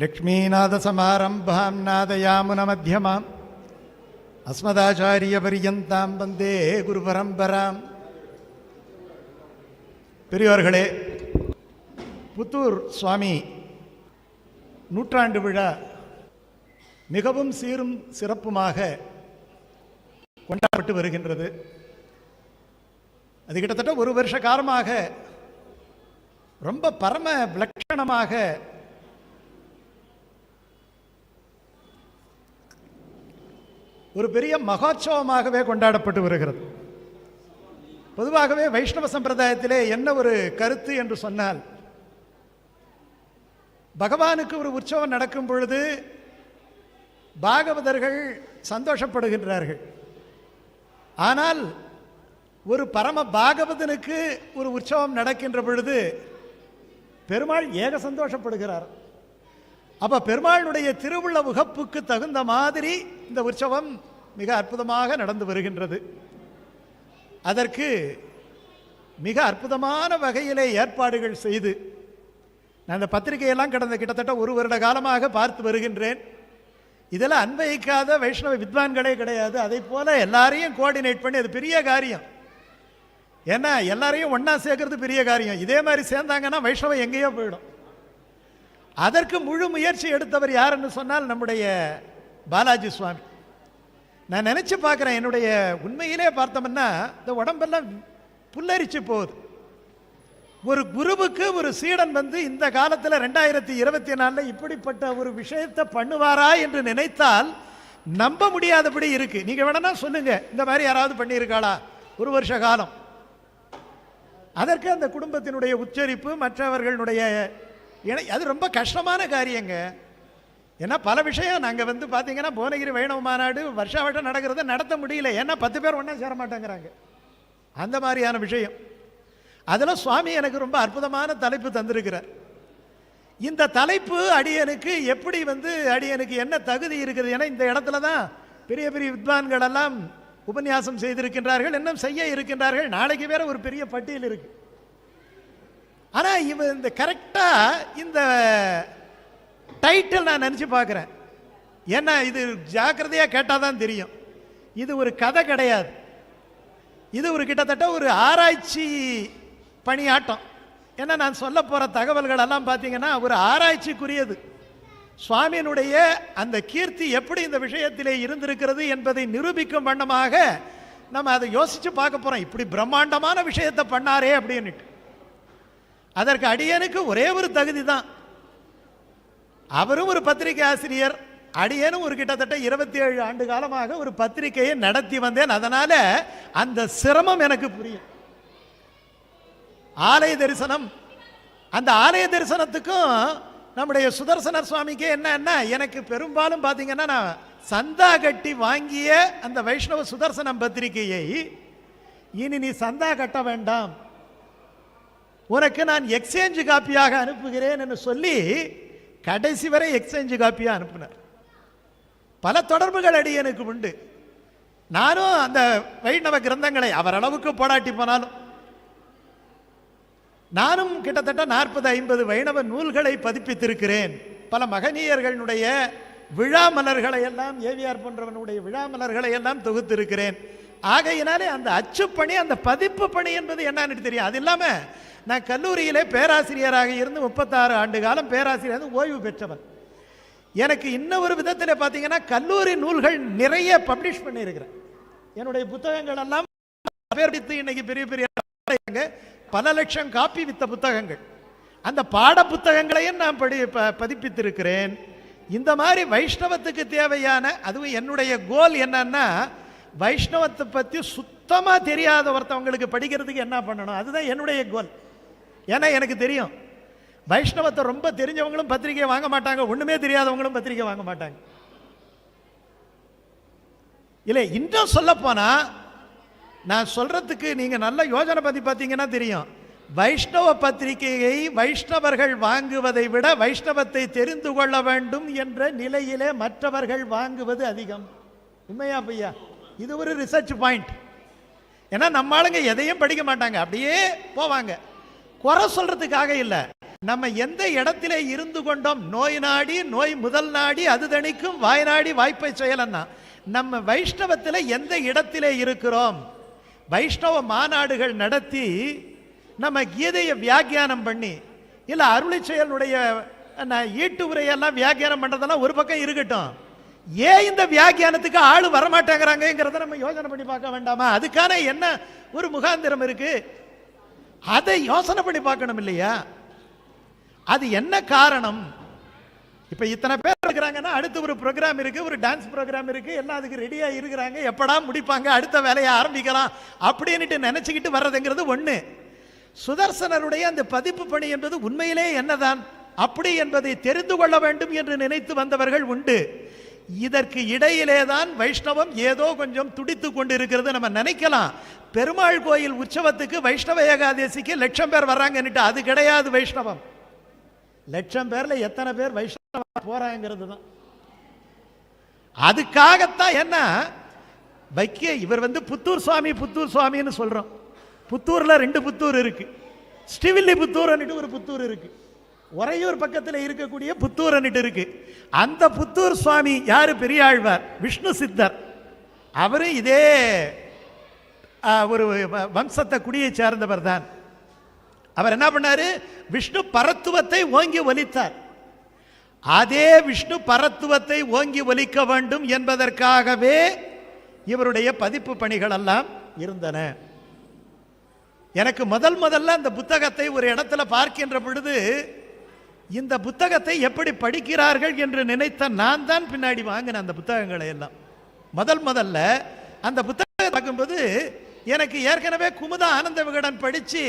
லக்ஷ்மீநாதசமாரம்பாம் நாதயாமுனமத்தியமாம் அஸ்மதாச்சாரியபரியந்தாம் வந்தே குரு பரம்பராம் பெரியோர்களே புத்தூர் சுவாமி நூற்றாண்டு விழா மிகவும் சீரும் சிறப்புமாக கொண்டாடப்பட்டு வருகின்றது. அது கிட்டத்தட்ட ஒரு வருஷ காலமாக ரொம்ப பரம விலட்சணமாக ஒரு பெரிய மகோத்சவமாகவே கொண்டாடப்பட்டு வருகிறது. பொதுவாகவே வைஷ்ணவ சம்பிரதாயத்திலே என்ன ஒரு கருத்து என்று சொன்னால் பகவானுக்கு ஒரு உற்சவம் நடக்கும் பொழுது பாகவதர்கள் சந்தோஷப்படுகின்றார்கள். ஆனால் ஒரு பரம பாகவதனுக்கு ஒரு உற்சவம் நடக்கின்ற பொழுது பெருமாள் ஏக சந்தோஷப்படுகிறார். அப்ப பெருமாளுடைய திருவுள்ள உகப்புக்கு தகுந்த மாதிரி இந்த உற்சவம் மிக அற்புதமாக நடந்து வருகின்றது. அதற்கு மிக அற்புதமான வகையிலே ஏற்பாடுகள் செய்து நான் இந்த பத்திரிகையெல்லாம் கடந்த கிட்டத்தட்ட ஒரு வருட காலமாக பார்த்து வருகின்றேன். இதெல்லாம் அன்வயிக்காத வைஷ்ணவ வித்வான்களே கிடையாது. அதை போல எல்லாரையும் கோஆர்டினேட் பண்ணி அது பெரிய காரியம். ஏன்னா எல்லாரையும் ஒன்றா சேர்க்கறது பெரிய காரியம். இதே மாதிரி சேர்ந்தாங்கன்னா வைஷ்ணவம் எங்கேயோ போயிடும். அதற்கு முழு முயற்சி எடுத்தவர் யாருன்னு சொன்னால் நம்முடைய பாலாஜி சுவாமி. நான் நினச்சி பார்க்குறேன் என்னுடைய உண்மையிலே பார்த்தோம்னா இந்த உடம்பெல்லாம் புல்லரிச்சு போகுது. ஒரு குருவுக்கு ஒரு சீடன் வந்து இந்த காலத்தில் ரெண்டாயிரத்தி இருபத்தி நாலில் இப்படிப்பட்ட ஒரு விஷயத்தை பண்ணுவாரா என்று நினைத்தால் நம்ப முடியாதபடி இருக்குது நீங்கள் வேணா சொல்லுங்கள் இந்த மாதிரி யாராவது பண்ணியிருக்காளா? ஒரு வருஷ காலம். அதற்கு அந்த குடும்பத்தினுடைய உச்சரிப்பு மற்றவர்களுடைய அது ரொம்ப கஷ்டமான காரியங்க. ஏன்னா பல விஷயம் நாங்கள் வந்து பார்த்தீங்கன்னா புவனகிரி வைணவ மாநாடு வருஷா வருஷம் நடக்கிறத நடத்த முடியல. ஏன்னா பத்து பேர் ஒன்றா சேர மாட்டேங்கிறாங்க. அந்த மாதிரியான விஷயம். அதில் சுவாமி எனக்கு ரொம்ப அற்புதமான தலைப்பு தந்திருக்கிறார். இந்த தலைப்பு அடியனுக்கு எப்படி வந்து அடியனுக்கு என்ன தகுதி இருக்குது ஏன்னா இந்த இடத்துல தான் பெரிய பெரிய வித்வான்கள் எல்லாம் உபன்யாசம் செய்திருக்கின்றார்கள் இன்னும் செய்ய இருக்கின்றார்கள். நாளைக்கு வேற ஒரு பெரிய பட்டியல் இருக்கு. ஆனால் இவ இந்த கரெக்டாக இந்த டைட்டில் நான் நினச்சி பார்க்குறேன். ஏன்னா இது ஜாக்கிரதையாக கேட்டால் தான் தெரியும். இது ஒரு கதை கிடையாது. இது ஒரு கிட்டத்தட்ட ஒரு ஆராய்ச்சி பணியாட்டம். ஏன்னா நான் சொல்ல போகிற தகவல்கள் எல்லாம் பார்த்தீங்கன்னா ஒரு ஆராய்ச்சிக்குரியது. சுவாமியினுடைய அந்த கீர்த்தி எப்படி இந்த விஷயத்திலே இருந்திருக்கிறது என்பதை நிரூபிக்கும் வண்ணமாக நம்ம அதை யோசித்து பார்க்க போகிறோம் இப்படி பிரம்மாண்டமான விஷயத்தை பண்ணாரே அப்படின்னுட்டு. அதற்கு அடியனுக்கு ஒரே ஒரு தகுதி தான். அவரும் ஒரு பத்திரிகை ஆசிரியர். அடியேனும் ஒரு கிட்டத்தட்ட இருபத்தி ஏழு ஆண்டு காலமாக ஒரு பத்திரிகையை நடத்தி வந்தேன். அதனால அந்த சிரமம் எனக்கு புரியும். ஆலய தரிசனம். அந்த ஆலய தரிசனத்துக்கும் நம்முடைய சுதர்சனர் சுவாமிக்கு என்னன்னா எனக்கு பெரும்பாலும் பார்த்தீங்கன்னா நான் சந்தா கட்டி வாங்கிய அந்த வைஷ்ணவ சுதர்சனம் பத்திரிகையை இனி நீ சந்தா கட்ட வேண்டாம். உனக்கு நான் எக்ஸ்சேஞ்சு காப்பியாக அனுப்புகிறேன் என்று சொல்லி கடைசி வரை எக்ஸ்சேஞ்சு காப்பியாக அனுப்பினார். பல தொடர்புகள் அடி எனக்கு உண்டு. நானும் அந்த வைணவ கிரந்தங்களை அவர் அளவுக்கு போனாலும் நானும் கிட்டத்தட்ட நாற்பது ஐம்பது வைணவ நூல்களை பதிப்பித்திருக்கிறேன். பல மகனீயர்களுடைய விழா மலர்களை எல்லாம் ஏவிஆர் போன்றவனுடைய விழா மலர்களை எல்லாம் தொகுத்திருக்கிறேன். ஆகையினாலே அந்த அச்சுப்பணி அந்த பதிப்பு பணி என்பது என்னன்னு தெரியும். அது இல்லாமல் நான் கல்லூரியிலே பேராசிரியராக இருந்து முப்பத்தாறு ஆண்டு காலம் பேராசிரியர் வந்து ஓய்வு பெற்றவன் எனக்கு இன்னொரு ஒரு விதத்தில் பார்த்தீங்கன்னா கல்லூரி நூல்கள் நிறைய பப்ளிஷ் பண்ணியிருக்கிறேன். என்னுடைய புத்தகங்கள் எல்லாம் பேர் வித்து இன்னைக்கு பெரிய பெரிய பல லட்சம் காப்பி வித்த புத்தகங்கள். அந்த பாட புத்தகங்களையும் நான் படி ப- பதிப்பித்திருக்கிறேன். இந்த மாதிரி வைஷ்ணவத்துக்கு தேவையான அதுவும் என்னுடைய கோல் என்னன்னா வைஷ்ணவத்தை பற்றி சுத்தமாக தெரியாத ஒருத்தவங்களுக்கு படிக்கிறதுக்கு என்ன பண்ணணும்? அதுதான் என்னுடைய கோல் ஏன்னா எனக்கு தெரியும். வைஷ்ணவத்தை ரொம்ப தெரிஞ்சவங்களும் பத்திரிக்கை வாங்க மாட்டாங்க. ஒன்றுமே தெரியாதவங்களும் பத்திரிக்கை வாங்க மாட்டாங்க. இல்லை இன்னும் சொல்லப்போனால் நான் சொல்கிறதுக்கு நீங்கள் நல்ல யோஜனை பற்றி பார்த்தீங்கன்னா தெரியும். வைஷ்ணவ பத்திரிகையை வைஷ்ணவர்கள் வாங்குவதை விட வைஷ்ணவத்தை தெரிந்து கொள்ள வேண்டும் என்ற நிலையிலே மற்றவர்கள் வாங்குவது அதிகம். உண்மையா பையா இது ஒரு ரிசர்ச் பாயிண்ட் ஏன்னா நம்ம ஆளுங்க எதையும் படிக்க மாட்டாங்க. அப்படியே போவாங்க. குறை சொல்றதுக்காக இல்லை. நம்ம எந்த இடத்திலே இருந்து கொண்டோம்? நோய் நாடி நோய் முதல் நாடி அது தணிக்கும் வாய் நாடி வாய்ப்பை செயலன்னா. நம்ம வைஷ்ணவத்தில் எந்த இடத்திலே இருக்கிறோம்? வைஷ்ணவ மாநாடுகள் நடத்தி நம்ம கீதையை வியாக்கியானம் பண்ணி இல்லை அருளி செயலுடைய நான் ஈட்டு உரையெல்லாம் வியாக்கியானம் பண்ணுறதெல்லாம் ஒரு பக்கம் இருக்கட்டும். ஏன் இந்த வியாக்கியானத்துக்கு ஆள் வரமாட்டேங்கிறாங்கிறத நம்ம யோசனை பண்ணி பார்க்க வேண்டாமா? அதுக்கான என்ன ஒரு முகாந்திரம் இருக்கு? அதை யோசனை பண்ணி பார்க்கணும் இல்லையா? அது என்ன காரணம்? இப்போ இத்தனை பேர் இருக்கிறாங்கன்னா அடுத்து ஒரு ப்ரோக்ராம் இருக்கு ஒரு டான்ஸ் ப்ரோக்ராம் இருக்கு. எல்லாம் அதுக்கு ரெடியாக இருக்கிறாங்க? எப்படா முடிப்பாங்க? அடுத்த வேலையை ஆரம்பிக்கலாம் அப்படின்னுட்டு நினச்சிக்கிட்டு வர்றதுங்கிறது ஒன்று சுதர்சனருடைய அந்த பதிப்பு பணி என்பது உண்மையிலே என்னதான்? அப்படி என்பதை தெரிந்து கொள்ள வேண்டும் என்று நினைத்து வந்தவர்கள் உண்டு. இதற்கு இடையிலே தான் வைஷ்ணவம் ஏதோ கொஞ்சம் துடித்து கொண்டு இருக்கிறது நம்ம நினைக்கலாம். பெருமாள் கோயில் உற்சவத்துக்கு வைஷ்ணவ ஏகாதசிக்கு லட்சம் பேர் வர்றாங்கன்னுட்டு அது கிடையாது வைஷ்ணவம். லட்சம் பேர்ல எத்தனை பேர் வைஷ்ணவ போறாங்கிறது தான். அதுக்காகத்தான் என்ன? வைக்க இவர் வந்து புத்தூர் சுவாமி புத்தூர் சுவாமின்னு சொல்றோம். புத்தூர்ல ரெண்டு புத்தூர் இருக்கு. ஸ்ரீவில்லி புத்தூர்னுட்டு ஒரு புத்தூர் இருக்குது உறையூர் பக்கத்தில் இருக்கக்கூடிய புத்தூர்னுட்டு இருக்கு. அந்த புத்தூர் சுவாமி யார்? பெரியாழ்வார் விஷ்ணு சித்தர். அவரும் இதே ஒரு வ- வம்சத்தை குடியை சேர்ந்தவர் தான். அவர் என்ன பண்ணாரு? விஷ்ணு பரத்துவத்தை ஓங்கி ஒலித்தார். அதே விஷ்ணு பரத்துவத்தை ஓங்கி ஒலிக்க வேண்டும் என்பதற்காகவே இவருடைய பதிப்பு பணிகள் எல்லாம் இருந்தன. எனக்கு முதல் முதல்ல அந்த புத்தகத்தை ஒரு இடத்துல பார்க்கின்ற பொழுது இந்த புத்தகத்தை எப்படி படிக்கிறார்கள் என்று நினைத்த நான் தான் பின்னாடி வாங்கினேன் அந்த புத்தகங்களை எல்லாம். முதல் முதல்ல அந்த புத்தகத்தை பார்க்கும்போது எனக்கு ஏற்கனவே குமுதா ஆனந்த விகடன் படித்து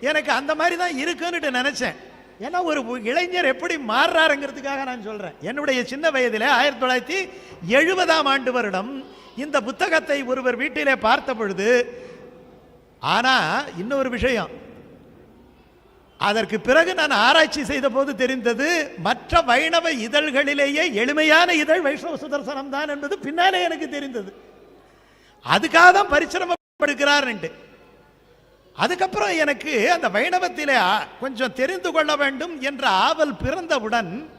எனக்கு அந்த மாதிரி தான் இருக்குன்னுட்டு நினச்சேன். ஏன்னா ஒரு இளைஞர் எப்படி மாறுறாருங்கிறதுக்காக நான் சொல்கிறேன் என்னுடைய சின்ன வயதிலே ஆயிரத்தி தொள்ளாயிரத்தி எழுபதாம் ஆண்டு வருடம் இந்த புத்தகத்தை ஒருவர் வீட்டிலே பார்த்த பொழுது ஆனால் இன்னொரு விஷயம் அதற்கு பிறகு நான் ஆராய்ச்சி செய்த போது தெரிந்தது மற்ற வைணவ இதழ்களிலேயே எளிமையான இதழ் வைஷ்ணவ சுதர்சனம் தான் என்பது பின்னாலே எனக்கு தெரிந்தது. அதுக்காக தான் பரிசிரமப்படுகிறார்ன்ட்டு. அதுக்கப்புறம் எனக்கு அந்த வைணவத்திலே கொஞ்சம் தெரிந்து கொள்ள வேண்டும் என்ற ஆவல் பிறந்தவுடன்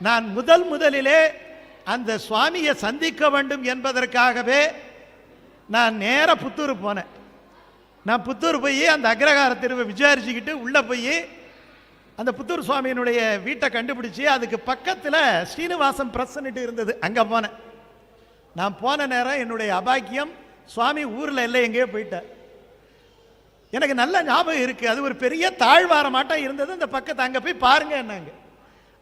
நான் முதல் முதலிலே அந்த சுவாமியை சந்திக்க வேண்டும் என்பதற்காகவே நான் நேர புத்தூர் போனேன். நான் புத்தூர் போய் அந்த அக்ரஹார தெருவை விசாரிச்சுக்கிட்டு உள்ளே போய் அந்த புத்தூர் சுவாமியினுடைய வீட்டை கண்டுபிடிச்சி அதுக்கு பக்கத்தில் ஸ்ரீனிவாசம் பிரஸ்ன்னுட்டு இருந்தது. அங்கே போனேன். நான் போன நேரம் என்னுடைய அபாக்கியம் சுவாமி ஊரில் இல்லை எங்கேயோ போயிட்டார். எனக்கு நல்ல ஞாபகம் இருக்குது அது ஒரு பெரிய தாழ்வாரமாட்டம் இருந்தது. அந்த பக்கத்தை அங்கே போய் பாருங்க என்னங்க.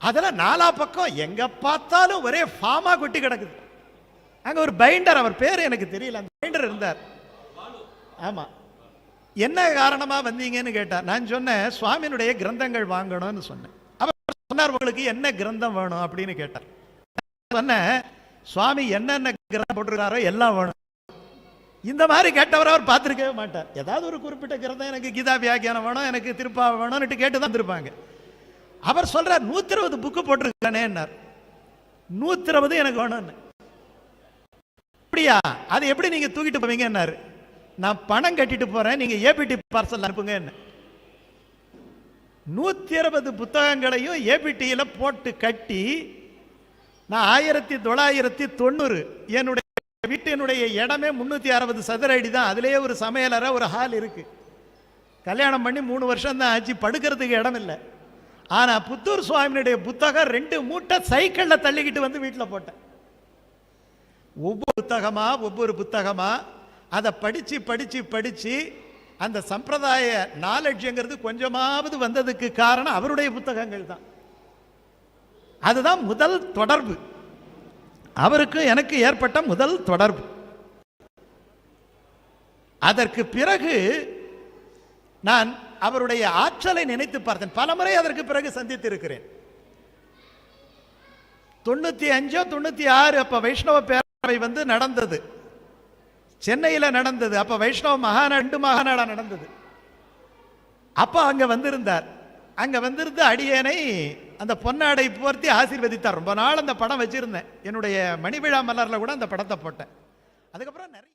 அதில் நாலா பக்கம் எங்கே பார்த்தாலும் ஒரே ஃபார்மாக கொட்டி கிடக்குது. அங்கே ஒரு பைண்டர் அவர் பேர் எனக்கு தெரியல. அந்த பைண்டர் இருந்தார். ஆமாம் என்ன காரணமாக வந்தீங்கன்னு கேட்டார் நான் சொன்னேன் சுவாமியினுடைய கிரந்தங்கள் வாங்கணும்னு சொன்னேன். அவர் சொன்னார் உங்களுக்கு என்ன கிரந்தம் வேணும்? அப்படின்னு கேட்டார். சொன்னேன் சுவாமி என்னென்ன கிரந்தம் போட்டிருக்காரோ எல்லாம் வேணும். இந்த மாதிரி கேட்டவர் அவர் பார்த்துருக்கவே மாட்டார். ஏதாவது ஒரு குறிப்பிட்ட கிரந்தம் எனக்கு கீதா வியாக்கியானம் வேணும் எனக்கு திருப்பா வேணும்னுட்டு கேட்டு தான் இருப்பாங்க அவர் சொல்றார் நூத்தி இருபது புக்கு போட்டிருக்கானேன்னார் நூத்தி இருபது எனக்கு வேணும்னு. அப்படியா? அதை எப்படி நீங்க தூக்கிட்டு போவீங்கன்னாரு? நான் பணம் கட்டிட்டு போறேன் நீங்க ஏபிடி பார்சல் அனுப்புங்க என்ன? நூத்தி இருபது புத்தகங்களையும் ஏபிடியில போட்டு கட்டி நான் ஆயிரத்தி தொள்ளாயிரத்தி தொண்ணூறு என்னுடைய வீட்டினுடைய இடமே முன்னூத்தி அறுபது சதுர அடி தான். அதுலேயே ஒரு சமையலறை ஒரு ஹால் இருக்கு. கல்யாணம் பண்ணி மூணு வருஷம் தான் ஆச்சு படுக்கிறதுக்கு இடம் இல்லை. ஆனால் புத்தூர் சுவாமியினுடைய புத்தகம் ரெண்டு மூட்டை சைக்கிளில் தள்ளிக்கிட்டு வந்து வீட்டில் போட்டேன். ஒவ்வொரு புத்தகமா ஒவ்வொரு புத்தகமா அதை படித்து படித்து படித்து அந்த சம்பிரதாய நாலட்சியங்கிறது கொஞ்சமாவது வந்ததுக்கு காரணம் அவருடைய புத்தகங்கள் தான். அதுதான் முதல் தொடர்பு. அவருக்கு எனக்கு ஏற்பட்ட முதல் தொடர்பு. அதற்கு பிறகு நான் அவருடைய ஆற்றலை நினைத்து பார்த்தேன். பலமுறை அதற்கு பிறகு சந்தித்து இருக்கிறேன் தொண்ணூத்தி அஞ்சோ தொண்ணூத்தி ஆறு அப்ப வைஷ்ணவ பேரவை வந்து நடந்தது. சென்னையில் நடந்தது. அப்ப வைஷ்ணவ மகாநாடு ரெண்டு மகாநாடா நடந்தது. அப்ப அங்க வந்திருந்தார். அங்க வந்திருந்து அடியேனை அந்த பொன்னாடை போர்த்தி ஆசீர்வதித்தார். ரொம்ப நாள் அந்த படம் வச்சிருந்தேன். என்னுடைய மணிவிழா மலர்ல கூட அந்த படத்தை போட்டேன். அதுக்கப்புறம் நிறைய